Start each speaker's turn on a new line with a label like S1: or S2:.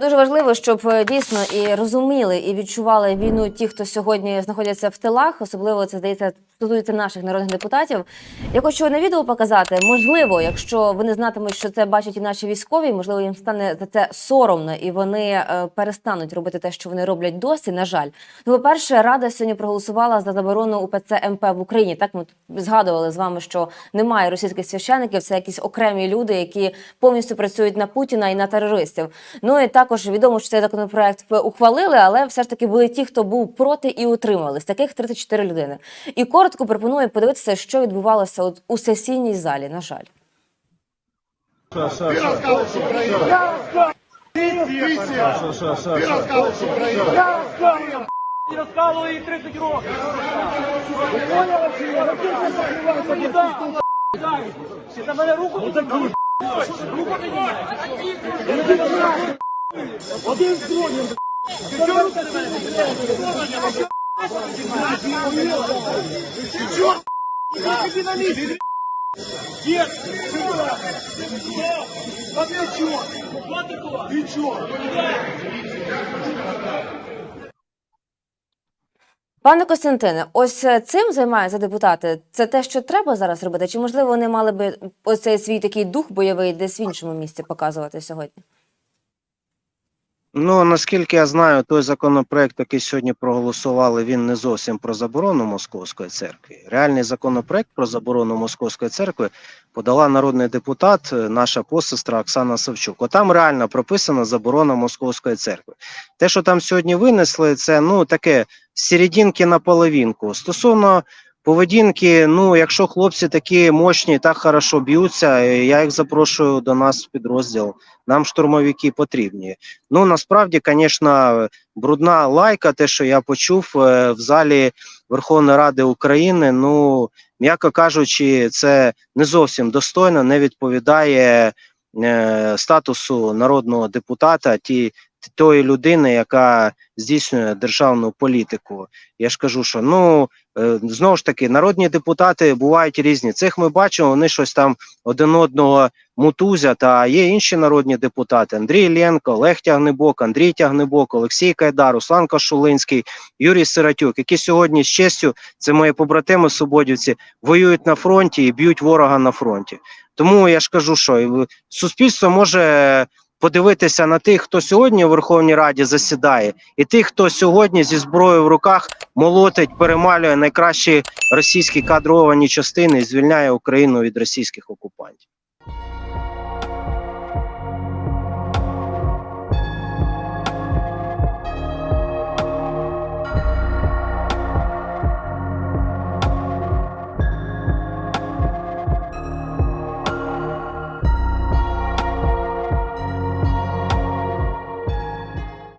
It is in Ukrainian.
S1: Дуже важливо, щоб е, дійсно і розуміли, і відчували війну ті, хто сьогодні знаходяться в тилах. Особливо це здається стосується наших народних депутатів. Я хочу на відео показати. Можливо, якщо вони знатимуть, що це бачать і наші військові, можливо, їм стане за це соромно, і вони е, перестануть робити те, що вони роблять досі. На жаль, ну, по-перше, рада сьогодні проголосувала за заборону УПЦ МП в Україні. Так ми згадували з вами, що немає російських священиків, це якісь окремі люди, які повністю працюють на Путіна і на терористів. Ну і також відомо, що цей законопроект ухвалили, але все ж таки були ті, хто був проти і утримались. Таких 34 людини. І коротко пропоную подивитися, що відбувалося от у сесійній залі. На жаль.
S2: Не раскалывай їй 30 років. Ти мене руку. Руку. Один з другим. Ти чого руку на мене піднімаєш? Ти чого? Іди на місці. Дед, сюда! А ты чё? Вот ты кто? Ты чё?
S1: Пане Костянтине, ось е, цим займаються депутати. Це те, що треба зараз робити? Чи можливо вони мали би оцей свій такий дух бойовий десь в іншому місці показувати сьогодні?
S3: Ну наскільки я знаю, той законопроект, який сьогодні проголосували, він не зовсім про заборону московської церкви. Реальний законопроект про заборону московської церкви подала народний депутат, е, наша посестра Оксана Савчук. Отам реально прописана заборона московської церкви. Те, що там сьогодні винесли, це ну таке серединки на половинку. Стосовно поведінки, ну якщо хлопці такі мощні, так хорошо б'ються, е, я їх запрошую до нас в підрозділ. Нам штурмовики потрібні. Ну насправді, звісно, брудна лайка, те, що я почув е, в залі Верховної Ради України. Ну, м'яко кажучи, це не зовсім достойно, не відповідає е, статусу народного депутата, ті, тої людини, яка здійснює державну політику. Я ж кажу, що ну знову ж таки, народні депутати бувають різні. Цих ми бачимо, вони щось там один одного мутузять, а є інші народні депутати: Андрій Ленко, Олег Тягнебок, Андрій Тягнебок, Олексій Кайдар, Руслан Кашулинський, Юрій Сиротюк, які сьогодні з честю, це мої побратими свободівці, воюють на фронті і б'ють ворога на фронті. Тому я ж кажу, що е, суспільство може подивитися на тих, хто сьогодні у Верховній Раді засідає, і тих, хто сьогодні зі зброєю в руках молотить, перемалює найкращі російські кадровані частини і звільняє Україну від російських окупантів.